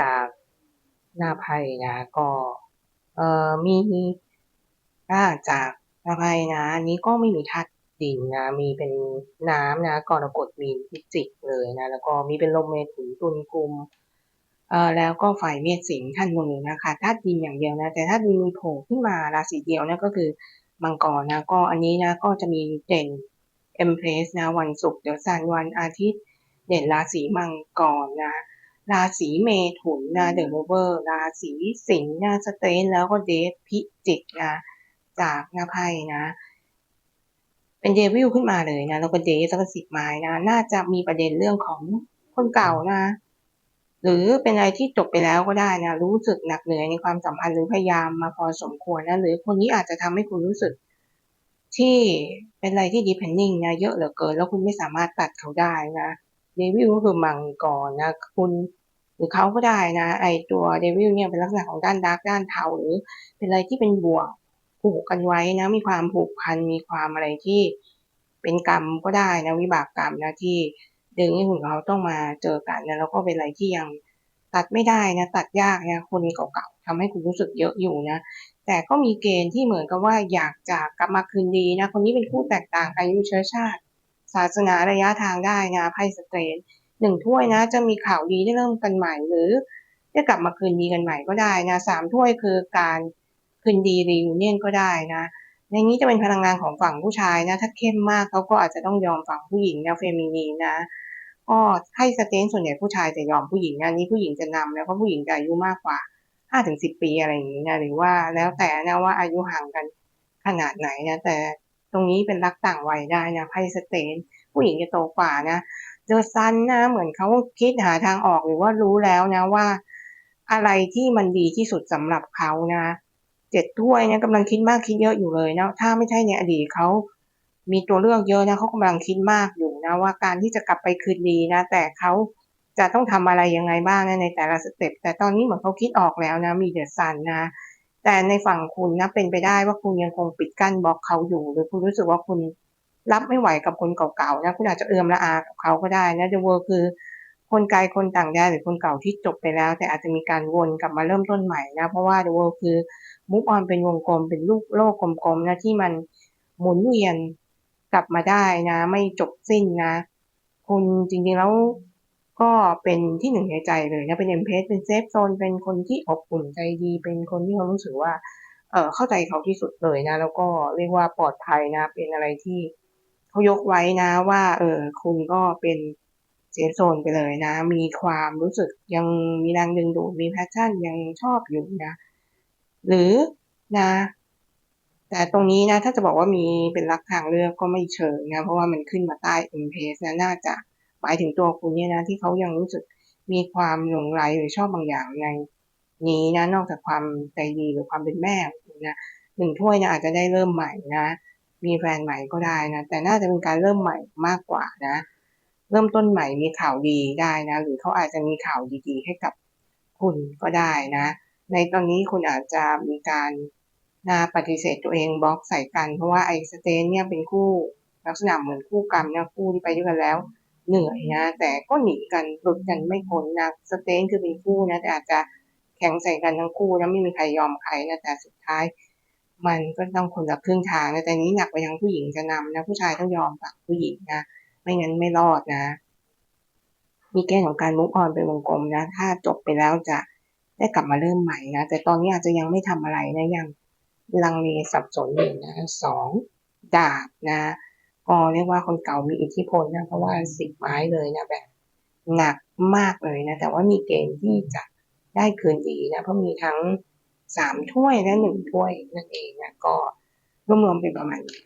จากหน้าไพ่นะก็เอ่อมีอ่าจากหน้าไพ่นะอันนี้ก็ไม่มีธาตุดินนะ มีเป็นน้ำนะกรกฎมีนพิจิกเลยนะ แล้วก็มีเป็นลมเมถุนตุลกุมเอ่อแล้วก็ฝ่ายเมษสิงห์ท่านนูนะคะธาตุดินอย่างเดียวนะ แต่ธาตุดินมีโผล่ขึ้นมาราศีเดียวนะก็คือมังกรนะก็อันนี้นะก็จะมีเด่นเอ็มเพรสนะวันศุกร์เดี๋ยวสันวันอาทิตย์ เด่นราศีมังกรนะ ราศีเมถุนนะเดอะโรเวอร์ราศีสิงห์นะสเตนแล้วก็เดฟพิจิกนะจากหน้าไพ่นะ เป็นเดวิลขึ้นมาเลยนะแล้วก็เดฟแล้วก็สิบไม้นะน่าจะมีประเด็นเรื่องของคนเก่านะ หรือเป็นอะไรที่จบไปแล้วก็ได้นะ รู้สึกหนักเหนื่อยในความสัมพันธ์หรือพยายามมาพอสมควรนะหรือคนนี้อาจจะทำให้คุณรู้สึกที่เป็นอะไรที่ depending นะเยอะเหลือเกิน แล้วคุณไม่สามารถตัดเขาได้นะ เดวิลก็คือมังกรนะคุณหรือเขาก็ได้นะ ไอตัวเดวิลเนี่ยเป็นลักษณะของด้านดาร์กด้านเทาหรือ เป็นอะไรที่เป็นบวกผูกกันไว้นะ มีความผูกพันมีความอะไรที่เป็นกรรมก็ได้นะวิบากกรรมนะที่ดึงให้คุณเขาต้องมาเจอกันนะแล้วก็เป็นอะไรที่ยังตัดไม่ได้นะตัดยากนะคนเก่าๆทำให้คุณรู้สึกเยอะอยู่นะแต่ก็มีเกณฑ์ที่เหมือนกับว่าอยากจะกลับมาคืนดีนะคนนี้เป็นคู่แตกต่างอายุเชื้อชาติ ศาสนาระยะทางได้นะไพ่สเตรนหนึ่งถ้วยนะ จะมีข่าวดีได้เริ่มกันใหม่ หรือจะกลับมาคืนดีกันใหม่ก็ได้นะสามถ้วยคือการคืนดีรีวิเนียนก็ได้นะ ในนี้จะเป็นพลังงานของฝั่งผู้ชายนะ ถ้าเข้มมากเขาก็อาจจะต้องยอมฝั่งผู้หญิงนะเฟมินีนนะก็ให้สเตนส่วนใหญ่ผู้ชายจะยอมผู้หญิงนะนี้ผู้หญิงจะนำแล้วเพราะผู้หญิงจะอายุมากกว่าห้าถึงสิบปีอะไรอย่างนี้นะหรือว่าแล้วแต่นะว่าอายุห่างกันขนาดไหนนะแต่ ตรงนี้เป็นรักต่างวัยได้นะไพ่สเตนผู้หญิงจะโตกว่านะเดอซันนะเหมือนเขาคิดหาทางออกหรือว่ารู้แล้วนะว่า อะไรที่มันดีที่สุดสำหรับเขานะเจ็ดถ้วยนะกำลังคิดมากคิดเยอะอยู่เลยนะถ้าไม่ใช่ในอดีตเขามีตัวเลือกเยอะนะเขากำลังคิดมากอยู่นะว่าการที่จะกลับไปคืนดีนะ แต่เขาจะต้องทำอะไรยังไงบ้างนะในแต่ละสเต็ปแต่ตอนนี้เหมือนเขาคิดออกแล้วนะมีเดอะซันนะ แต่ในฝั่งคุณนะเป็นไปได้ว่าคุณยังคงปิดกั้นบล็อกเขาอยู่ หรือคุณรู้สึกว่าคุณรับไม่ไหวกับคนเก่าๆนะคุณอาจจะเอือมละอากับเขาก็ได้นะเดอะเวิร์คือ คนไกลคนต่างแดนหรือคนเก่าที่จบไปแล้ว แต่อาจจะมีการวนกลับมาเริ่มต้นใหม่นะเพราะว่าเดอะเวิร์คือมุกออนเป็นวงกลมเป็นลูกโลกกลมๆนะที่มันหมุนเวียนกลับมาได้นะ ไม่จบสิ้นนะ คุณจริงๆแล้ว ก็เป็นที่หนึ่งในใจเลยนะเป็นเอ็มเพสเป็นเซฟโซนเป็นคนที่อบอุ่นใจดี เป็นคนที่เขารู้สึกว่าเออเข้าใจเขาที่สุดเลยนะ แล้วก็เรียกว่าปลอดภัยนะ เป็นอะไรที่เขายกไว้นะว่า เออคุณก็เป็นเซฟโซนไปเลยนะ มีความรู้สึกยังมีแรงดึงดูดมีแพชชั่นยังชอบอยู่นะ หรือนะ แต่ตรงนี้นะ ถ้าจะบอกว่ามีเป็นรักทางเลือกก็ไม่เชิงนะ เพราะว่ามันขึ้นมาใต้เอ็มเพสนะน่าจะ หมายถึงตัวคุณเนี่ยนะที่เขายังรู้สึกมีความหลงไหลหรือชอบบางอย่างในนี้นะนอกจากความใจดีหรือความเป็นแม่ของคุณนะหนึ่งถ้วยนะอาจจะได้เริ่มใหม่นะ มีแฟนใหม่ก็ได้นะ แต่น่าจะเป็นการเริ่มใหม่มากกว่านะ เริ่มต้นใหม่มีข่าวดีได้นะ หรือเขาอาจจะมีข่าวดีๆ ให้กับคุณก็ได้นะ ในตอนนี้คุณอาจจะมีการนะปฏิเสธตัวเองบล็อกใส่กัน เพราะว่าไอ้สเตนเนี่ยเป็นคู่ลักษณะเหมือนคู่กรรมนะคู่ที่ไปด้วยกันแล้ว เหนื่อยนะ แต่ก็หนีกันหลุดกันไม่พ้นนะสเตนคือเป็นคู่นะแต่อาจจะแข่งใส่กันทั้งคู่นะไม่มีใครยอมใครนะแต่สุดท้าย มันก็ต้องคนละครึ่งทางนะแต่นี้หนักไปทางผู้หญิงจะนำนะผู้ชายต้องยอมฝั่งผู้หญิงนะไม่งั้นไม่รอดนะ มีเกณฑ์ของการมุกออนเป็นวงกลมนะ ถ้าจบไปแล้วจะได้กลับมาเริ่มใหม่นะ แต่ตอนนี้อาจจะยังไม่ทำอะไรนะยังลังเลสับสนอยู่นะสองดาบนะ ก็เรียกว่าคนเก่ามีอิทธิพลนะเพราะว่าสิบไม้เลยนะแบบหนักมากเลยนะ แต่ว่ามีเกณฑ์ที่จะได้คืนดีนะเพราะมีทั้งสามถ้วยและหนึ่งถ้วยนั่นเองนะก็รวมๆเป็นประมาณนี้